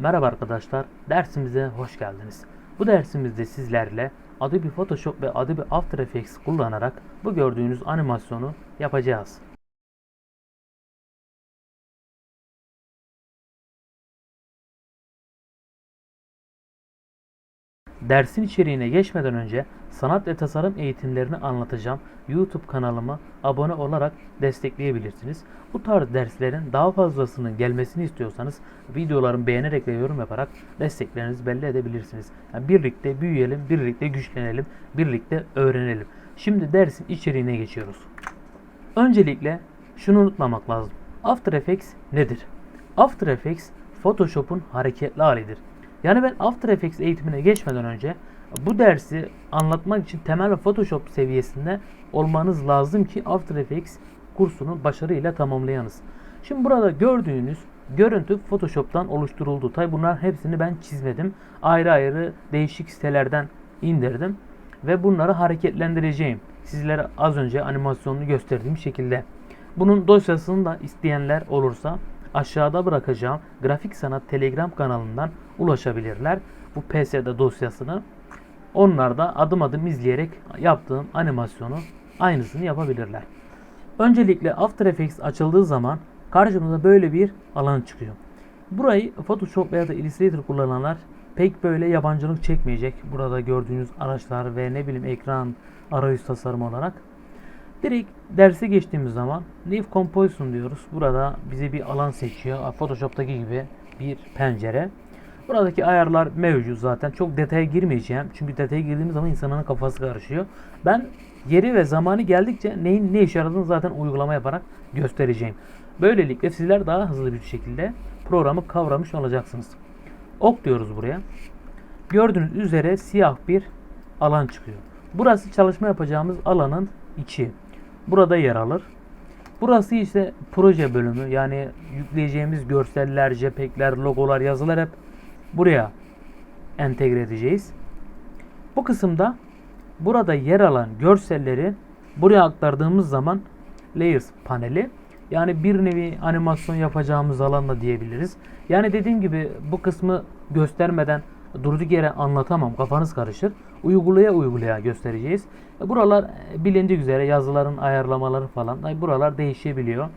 Merhaba arkadaşlar, dersimize hoş geldiniz. Bu dersimizde sizlerle Adobe Photoshop ve Adobe After Effects kullanarak bu gördüğünüz animasyonu yapacağız. Dersin içeriğine geçmeden önce sanat ve tasarım eğitimlerini anlatacağım YouTube kanalıma abone olarak destekleyebilirsiniz. Bu tarz derslerin daha fazlasının gelmesini istiyorsanız videolarımı beğenerek ve yorum yaparak desteklerinizi belli edebilirsiniz. Yani birlikte büyüyelim, birlikte güçlenelim, birlikte öğrenelim. Şimdi dersin içeriğine geçiyoruz. Öncelikle şunu unutmamak lazım. After Effects nedir? After Effects Photoshop'un hareketli halidir. Yani ben After Effects eğitimine geçmeden önce bu dersi anlatmak için temel Photoshop seviyesinde olmanız lazım ki After Effects kursunu başarıyla tamamlayanız. Şimdi burada gördüğünüz görüntü Photoshop'tan oluşturuldu. Tabi bunların hepsini ben çizmedim. Ayrı ayrı değişik sitelerden indirdim ve bunları hareketlendireceğim. Sizlere az önce animasyonunu gösterdiğim şekilde. Bunun dosyasını da isteyenler olursa aşağıda bırakacağım Grafik Sanat Telegram kanalından ulaşabilirler. Bu PSD dosyasını. Onlar da adım adım izleyerek yaptığım animasyonu aynısını yapabilirler. Öncelikle After Effects açıldığı zaman karşımıza böyle bir alan çıkıyor. Burayı Photoshop veya da Illustrator kullananlar pek böyle yabancılık çekmeyecek. Burada gördüğünüz araçlar ve ne bileyim ekran arayüz tasarımı olarak. Direkt derse geçtiğimiz zaman Leaf Composition diyoruz. Burada bize bir alan seçiyor. Photoshop'taki gibi bir pencere. Buradaki ayarlar mevcut zaten. Çok detaya girmeyeceğim. Çünkü detaya girdiğimiz zaman insanın kafası karışıyor. Ben yeri ve zamanı geldikçe neyin ne işe yaradığını zaten uygulama yaparak göstereceğim. Böylelikle sizler daha hızlı bir şekilde programı kavramış olacaksınız. Ok diyoruz buraya. Gördüğünüz üzere siyah bir alan çıkıyor. Burası çalışma yapacağımız alanın içi. Burada yer alır. Burası ise proje bölümü. Yani yükleyeceğimiz görseller, JPEG'ler, logolar, yazılar hep buraya entegre edeceğiz. Bu kısımda burada yer alan görselleri buraya aktardığımız zaman Layers paneli yani bir nevi animasyon yapacağımız alan da diyebiliriz. Yani dediğim gibi bu kısmı göstermeden durduk yere anlatamam. Kafanız karışır. Uygulaya uygulaya göstereceğiz. Buralar e, bilindiği üzere yazıların ayarlamaları falan. Buralar değişebiliyor.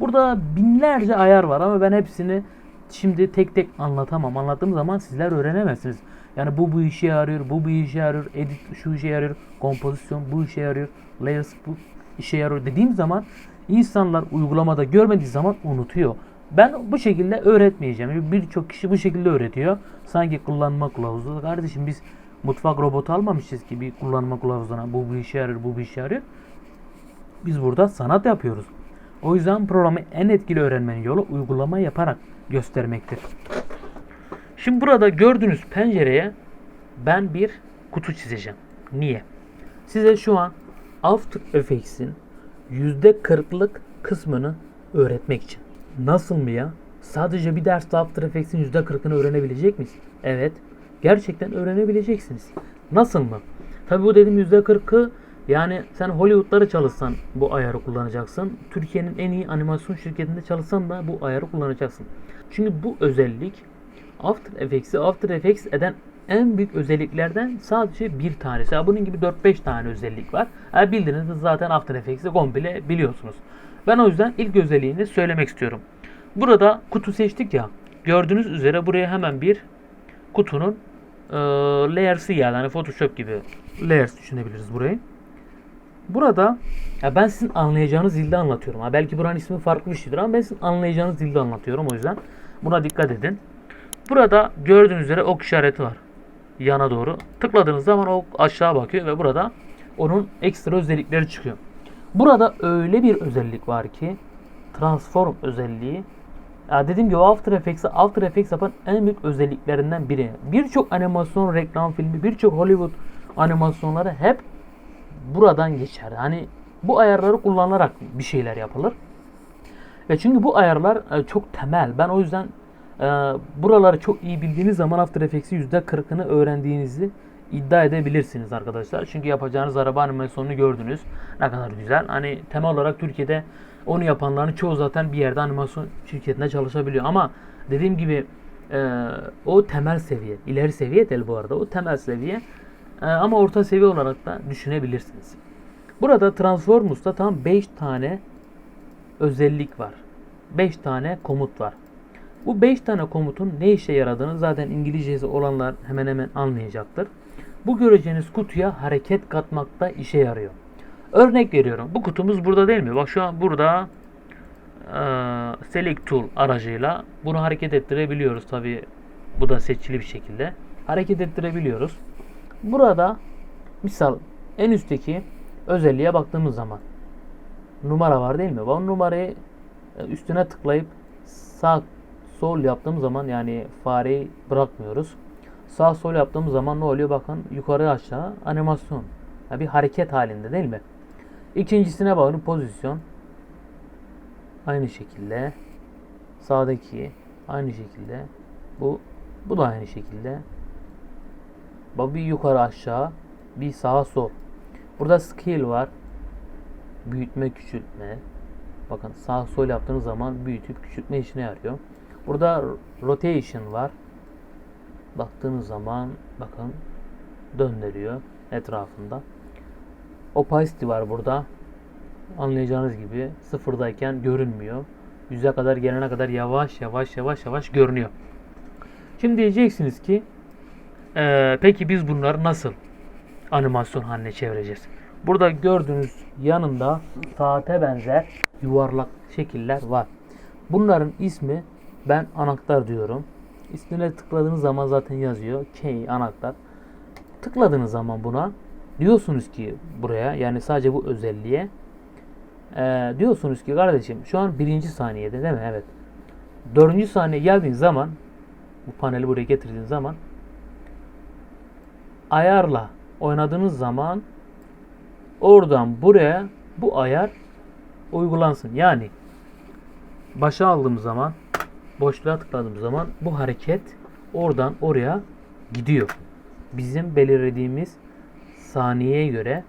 Burada binlerce ayar var ama ben hepsini şimdi tek tek anlatamam. Anlattığım zaman sizler öğrenemezsiniz. Yani bu bu işe yarıyor, bu bu işe yarıyor, edit şu işe yarıyor, kompozisyon bu işe yarıyor, layers bu işe yarıyor dediğim zaman insanlar uygulamada görmediği zaman unutuyor. Ben bu şekilde öğretmeyeceğim. Birçok kişi bu şekilde öğretiyor. Sanki kullanma kılavuzu. Kardeşim biz mutfak robotu almamışız ki bir kullanma kılavuzuna. Bu bir işe yarıyor, bu bir işe yarıyor. Biz burada sanat yapıyoruz. O yüzden programı en etkili öğrenmenin yolu uygulama yaparak göstermektir. Şimdi burada gördüğünüz pencereye ben bir kutu çizeceğim. Niye? Size şu an After Effects'in %40'lık kısmını öğretmek için. Nasıl mı ya? Sadece bir derste After Effects'in %40'ını öğrenebilecek miyiz? Evet. Gerçekten öğrenebileceksiniz. Nasıl mı? Tabi bu dediğim %40'ı yani sen Hollywood'ları çalışsan bu ayarı kullanacaksın. Türkiye'nin en iyi animasyon şirketinde çalışsan da bu ayarı kullanacaksın. Çünkü bu özellik After Effects'i After Effects eden en büyük özelliklerden sadece bir tanesi. Ya bunun gibi 4-5 tane özellik var. Ya bildiğiniz zaten After Effects'i komple biliyorsunuz. Ben o yüzden ilk özelliğini söylemek istiyorum. Burada kutu seçtik ya. Gördüğünüz üzere buraya hemen bir kutunun e, layers'ı geldi. Hani Photoshop gibi layers düşünebiliriz burayı. Burada ya ben sizin anlayacağınız dilde anlatıyorum. Ha belki buranın ismi farklı bir şeydir ama ben sizin anlayacağınız dilde anlatıyorum o yüzden buna dikkat edin. Burada gördüğünüz üzere ok işareti var. Yana doğru. Tıkladığınız zaman ok aşağı bakıyor ve burada onun ekstra özellikleri çıkıyor. Burada öyle bir özellik var ki transform özelliği. Ya dediğim gibi After Effects'i After Effects yapan en büyük özelliklerinden biri. Birçok animasyon reklam filmi, birçok Hollywood animasyonları hep buradan geçer. Hani bu ayarları kullanarak bir şeyler yapılır. Ve çünkü bu ayarlar e, çok temel. Ben o yüzden e, buraları çok iyi bildiğiniz zaman After Effects'i %40'ını öğrendiğinizi iddia edebilirsiniz arkadaşlar. Çünkü yapacağınız araba animasyonunu gördünüz. Ne kadar güzel. Hani temel olarak Türkiye'de onu yapanların çoğu zaten bir yerde animasyon şirketinde çalışabiliyor. Ama dediğim gibi Ee, o temel seviye. İleri seviye değil bu arada. O temel seviye. Ee, ama orta seviye olarak da düşünebilirsiniz. Burada Transformers'ta tam 5 tane özellik var. 5 tane komut var. Bu 5 tane komutun ne işe yaradığını zaten İngilizcesi olanlar hemen hemen anlayacaktır. Bu göreceğiniz kutuya hareket katmakta işe yarıyor. Örnek veriyorum. Bu kutumuz burada değil mi? Bak şu an burada eee, Select Tool aracıyla bunu hareket ettirebiliyoruz. Tabi bu da seçili bir şekilde. Hareket ettirebiliyoruz. Burada misal en üstteki özelliğe baktığımız zaman numara var değil mi? Bu numarayı e, üstüne tıklayıp sağ sol yaptığımız zaman yani fareyi bırakmıyoruz. Sağ sol yaptığımız zaman ne oluyor? Bakın yukarı aşağı animasyon. Yani bir hareket halinde değil mi? İkincisine bakın pozisyon. Aynı şekilde. Sağdaki aynı şekilde. Bu bu da aynı şekilde. Bir yukarı aşağı, bir sağa sol. Burada skill var. Büyütme, küçültme. Bakın sağ sol yaptığınız zaman büyütüp küçültme işine yarıyor. Burada rotation var. Baktığınız zaman bakın döndürüyor etrafında. Opacity var burada. Anlayacağınız gibi sıfırdayken görünmüyor. Yüze kadar gelene kadar yavaş yavaş yavaş yavaş görünüyor. Şimdi diyeceksiniz ki eee, peki biz bunları nasıl animasyon haline çevireceğiz? Burada gördüğünüz yanında saate benzer yuvarlak şekiller var. Bunların ismi ben anahtar diyorum. İsmine tıkladığınız zaman zaten yazıyor. Key anahtar. Tıkladığınız zaman buna diyorsunuz ki buraya yani sadece bu özelliğe eee, diyorsunuz ki kardeşim şu an birinci saniyede değil mi? Evet. Dördüncü saniye geldiğiniz zaman bu paneli buraya getirdiğiniz zaman ayarla oynadığınız zaman oradan buraya bu ayar uygulansın. Yani başa aldığım zaman boşluğa tıkladığım zaman bu hareket oradan oraya gidiyor. Bizim belirlediğimiz saniyeye göre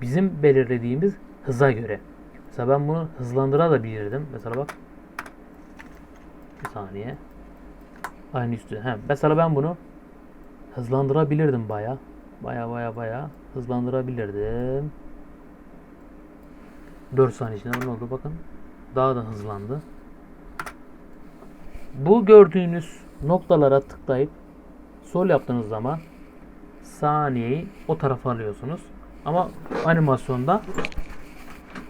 bizim belirlediğimiz hıza göre. Mesela ben bunu hızlandırabilirdim. Mesela bak bir saniye. Aynı üstü. He, mesela ben bunu hızlandırabilirdim baya. Baya baya baya hızlandırabilirdim. 4 saniye içinde ne oldu bakın. Daha da hızlandı. Bu gördüğünüz noktalara tıklayıp sol yaptığınız zaman saniyeyi o tarafa alıyorsunuz. Ama animasyonda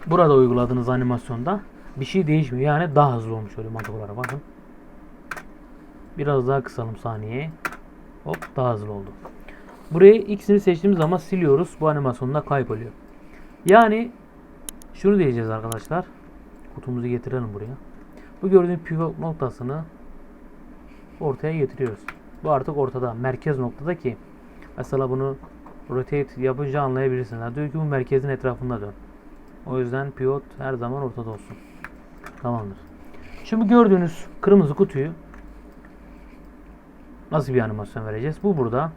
burada uyguladığınız animasyonda bir şey değişmiyor. Yani daha hızlı olmuş öyle mantık olarak bakın. Biraz daha kısalım saniyeyi. Hop daha hızlı oldu. Burayı ikisini seçtiğimiz zaman siliyoruz. Bu animasyonda kayboluyor. Yani şunu diyeceğiz arkadaşlar. Kutumuzu getirelim buraya. Bu gördüğün pivot noktasını ortaya getiriyoruz. Bu artık ortada. Merkez noktada ki mesela bunu rotate yapınca anlayabilirsiniz. Diyor ki bu merkezin etrafında dön. O yüzden pivot her zaman ortada olsun. Tamamdır. Şimdi gördüğünüz kırmızı kutuyu nasıl bir animasyon vereceğiz? Bu burada.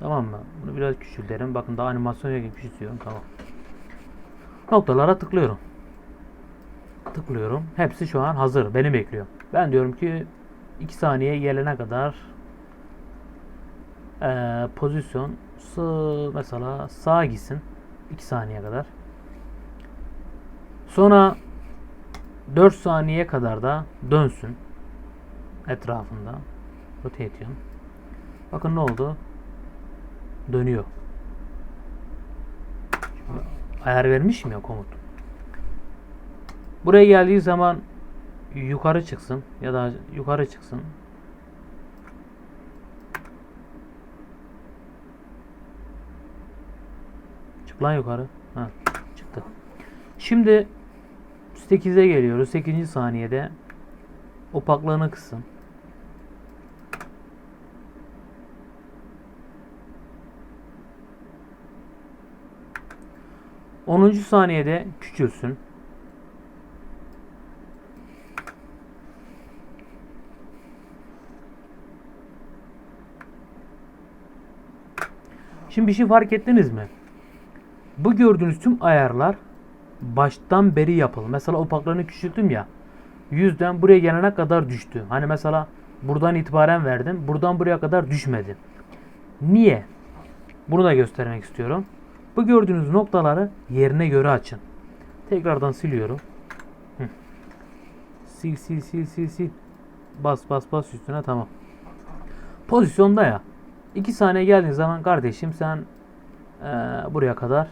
Tamam mı? Bunu biraz küçültelim. Bakın daha animasyon yok küçültüyorum. Tamam. Noktalara tıklıyorum. Tıklıyorum. Hepsi şu an hazır. Beni bekliyor. Ben diyorum ki 2 saniye gelene kadar eee, pozisyon sağ, mesela sağa gitsin. 2 saniye kadar. Sonra 4 saniye kadar da dönsün etrafında. Rotation. Bakın ne oldu? Dönüyor. Ayar vermişim ya komut. Buraya geldiği zaman yukarı çıksın ya da yukarı çıksın. Çık lan yukarı. Ha, çıktı. Şimdi 8'e geliyoruz. 8. saniyede opaklığını kısın. Onuncu saniyede küçülsün. Şimdi bir şey fark ettiniz mi? Bu gördüğünüz tüm ayarlar baştan beri yapılır. Mesela opaklığını küçülttüm ya. 100'den buraya gelene kadar düştü. Hani mesela Buradan itibaren verdim. Buradan buraya kadar düşmedi. Niye? Bunu da göstermek istiyorum. Bu gördüğünüz noktaları yerine göre açın. Tekrardan siliyorum. Sil sil sil sil sil. Bas bas bas üstüne tamam. Pozisyonda ya. 2 saniye geldiğin zaman kardeşim sen eee, buraya kadar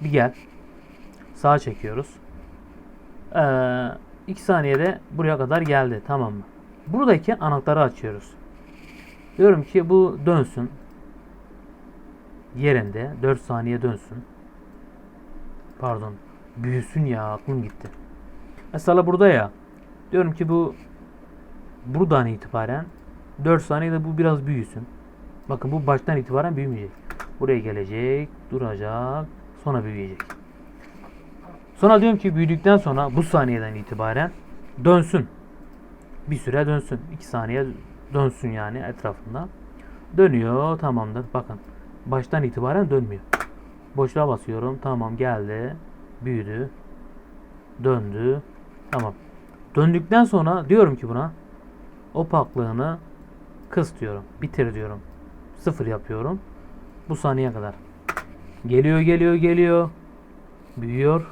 bir gel. Sağa çekiyoruz. 2 saniyede buraya kadar geldi. Tamam mı? Buradaki anahtarı açıyoruz. Diyorum ki bu dönsün. Yerinde 4 saniye dönsün. Pardon. Büyüsün ya aklım gitti. Mesela burada ya. Diyorum ki bu buradan itibaren 4 saniyede bu biraz büyüsün. Bakın bu baştan itibaren büyümeyecek. Buraya gelecek, duracak, sonra büyüyecek. Sonra diyorum ki büyüdükten sonra bu saniyeden itibaren dönsün. Bir süre dönsün. 2 saniye dönsün yani etrafında. Dönüyor tamamdır. Bakın baştan itibaren dönmüyor. Boşluğa basıyorum. Tamam geldi. Büyüdü. Döndü. Tamam. Döndükten sonra diyorum ki buna opaklığını kıs diyorum. Bitir diyorum. Sıfır yapıyorum. Bu saniye kadar. Geliyor geliyor geliyor. Büyüyor.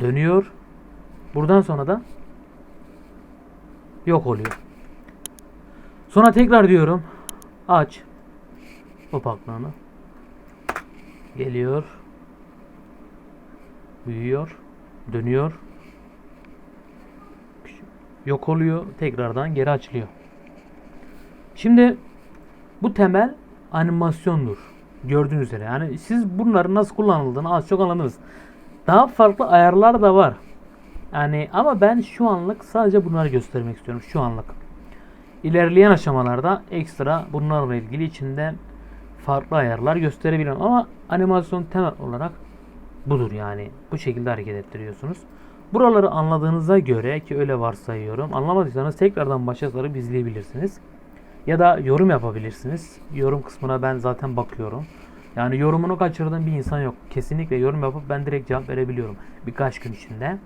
Dönüyor. Buradan sonra da yok oluyor. Sonra tekrar diyorum. Aç. Opaklığını. Geliyor. Büyüyor. Dönüyor. Yok oluyor. Tekrardan geri açılıyor. Şimdi bu temel animasyondur. Gördüğünüz üzere. Yani siz bunların nasıl kullanıldığını az çok anladınız. Daha farklı ayarlar da var. Yani ama ben şu anlık sadece bunları göstermek istiyorum. Şu anlık. İlerleyen aşamalarda ekstra bunlarla ilgili içinde farklı ayarlar gösterebilirim. Ama animasyon temel olarak budur yani. Bu şekilde hareket ettiriyorsunuz. Buraları anladığınıza göre ki öyle varsayıyorum. Anlamadıysanız tekrardan başa sarıp izleyebilirsiniz. Ya da yorum yapabilirsiniz. Yorum kısmına ben zaten bakıyorum. Yani yorumunu kaçırdığım bir insan yok. Kesinlikle yorum yapıp ben direkt cevap verebiliyorum birkaç gün içinde.